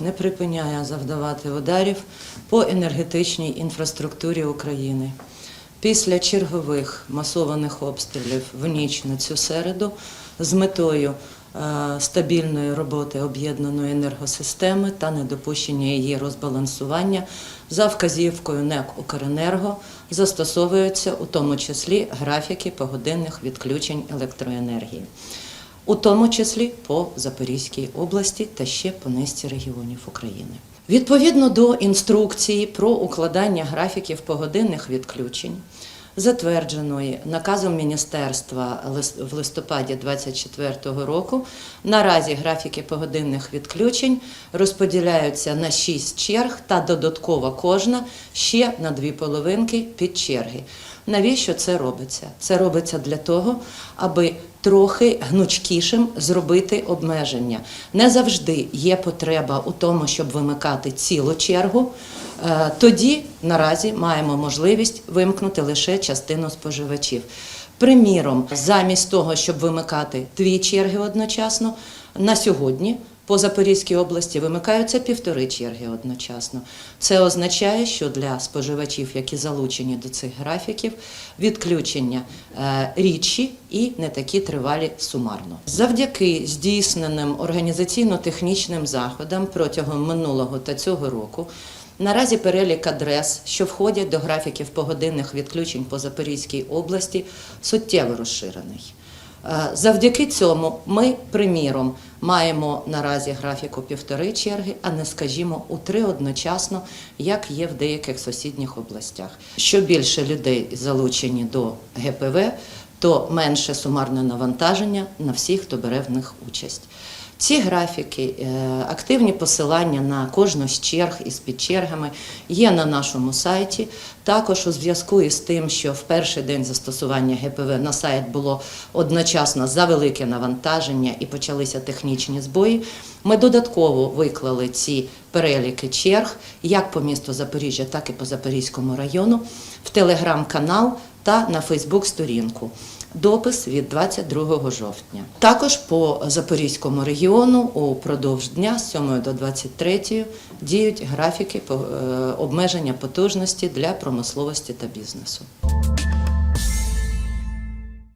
не припиняє завдавати ударів по енергетичній інфраструктурі України. Після чергових масованих обстрілів в ніч на цю середу з метою е, стабільної роботи об'єднаної енергосистеми та недопущення її розбалансування за вказівкою НЕК «Укренерго» застосовуються у тому числі графіки погодинних відключень електроенергії у тому числі по Запорізькій області та ще по низці регіонів України. Відповідно до інструкції про укладання графіків погодинних відключень, затвердженої наказом міністерства в листопаді 2024 року, наразі графіки погодинних відключень розподіляються на 6 черг та додатково кожна ще на дві половинки під черги. Навіщо це робиться? Це робиться для того, аби трохи гнучкішим зробити обмеження. Не завжди є потреба у тому, щоб вимикати цілу чергу. Е, Тоді наразі маємо можливість вимкнути лише частину споживачів. Приміром, замість того, щоб вимикати дві черги одночасно, на сьогодні по Запорізькій області вимикаються півтори черги одночасно. Це означає, що для споживачів, які залучені до цих графіків, відключення е, рідші і не такі тривалі сумарно. Завдяки здійсненим організаційно-технічним заходам протягом минулого та цього року. Наразі перелік адрес, що входять до графіків погодинних відключень по Запорізькій області, суттєво розширений. Е, Завдяки цьому ми, приміром, маємо наразі графіку півтори черги, а не скажімо у три одночасно, як є в деяких сусідніх областях. Що більше людей залучені до ГПВ, то менше сумарне навантаження на всіх, хто бере в них участь. Ці графіки, е, активні посилання на кожну з черг із підчергами є на нашому сайті. Також у зв'язку із тим, що в перший день застосування ГПВ на сайт було одночасно завелике навантаження і почалися технічні збої. Ми додатково виклали ці переліки черг як по місту Запоріжжя, так і по Запорізькому району в телеграм-канал та на Фейсбук-сторінку. Допис від 22 жовтня. Також по Запорізькому регіону упродовж дня з 7 до 23 діють графіки е, обмеження потужності для промисловості та бізнесу.